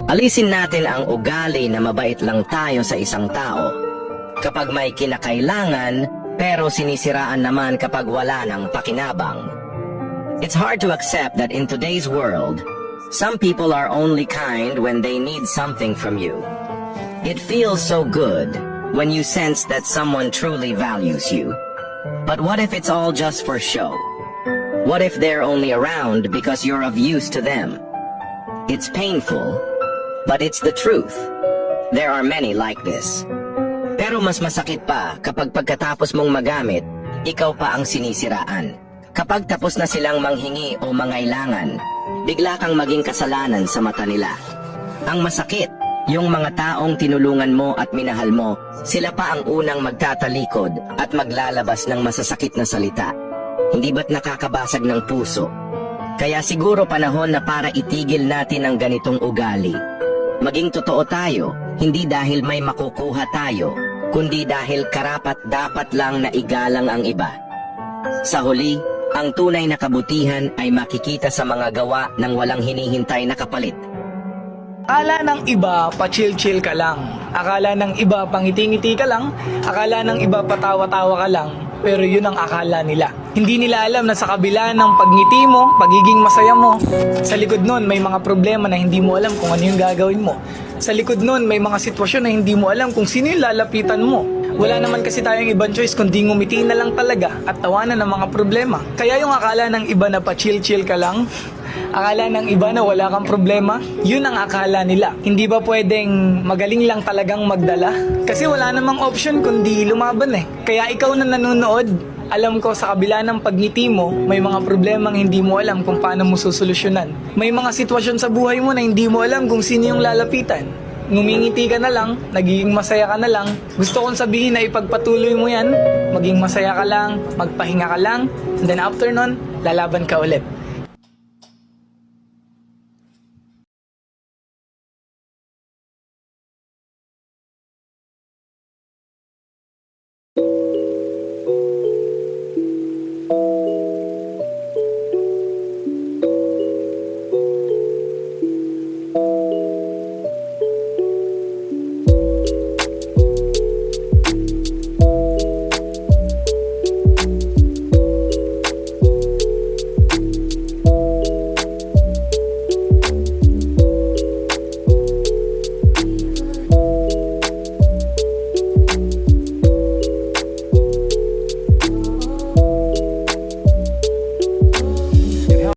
Alisin natin ang ugali na mabait lang tayo sa isang tao. Kapag may kinakailangan, pero sinisiraan naman kapag wala ng pakinabang. It's hard to accept that in today's world, some people are only kind when they need something from you. It feels so good when you sense that someone truly values you. But what if it's all just for show? What if they're only around because you're of use to them? It's painful, but it's the truth. There are many like this. Pero mas masakit pa kapag pagkatapos mong magamit, ikaw pa ang sinisiraan. Kapag tapos na silang manghingi o mangailangan, bigla kang maging kasalanan sa mata nila. Ang masakit, yung mga taong tinulungan mo at minahal mo, sila pa ang unang magtatalikod at maglalabas ng masasakit na salita. Hindi ba't nakakabasag ng puso? Kaya siguro panahon na para itigil natin ang ganitong ugali. Maging totoo tayo, hindi dahil may makukuha tayo, kundi dahil karapat dapat lang na igalang ang iba. Sa huli, ang tunay na kabutihan ay makikita sa mga gawa ng walang hinihintay na kapalit. Akala ng iba, pa-chill-chill ka lang. Akala ng iba, pangiti-ngiti ka lang. Akala ng iba, patawa-tawa ka lang. Pero yun ang akala nila. Hindi nila alam na sa kabila ng pagngiti mo, pagiging masaya mo, sa likod nun may mga problema na hindi mo alam kung ano yung gagawin mo. Sa likod nun may mga sitwasyon na hindi mo alam kung sino yung lalapitan mo. Wala naman kasi tayong ibang choice kundi ngumiti na lang talaga at tawanan ng mga problema. Kaya yung akala ng iba na pa-chill-chill ka lang, Akala ng iba na wala kang problema, yun ang akala nila. Hindi ba pwedeng magaling lang talagang magdala? Kasi wala namang option kundi lumaban eh. Kaya ikaw na nanonood, alam ko sa kabila ng pagngiti mo, may mga problemang hindi mo alam kung paano mo susolusyonan. May mga sitwasyon sa buhay mo na hindi mo alam kung sino yung lalapitan. Ngumingiti ka na lang, nagiging masaya ka na lang. Gusto kong sabihin na ipagpatuloy mo yan, maging masaya ka lang, magpahinga ka lang, and then after nun, lalaban ka ulit.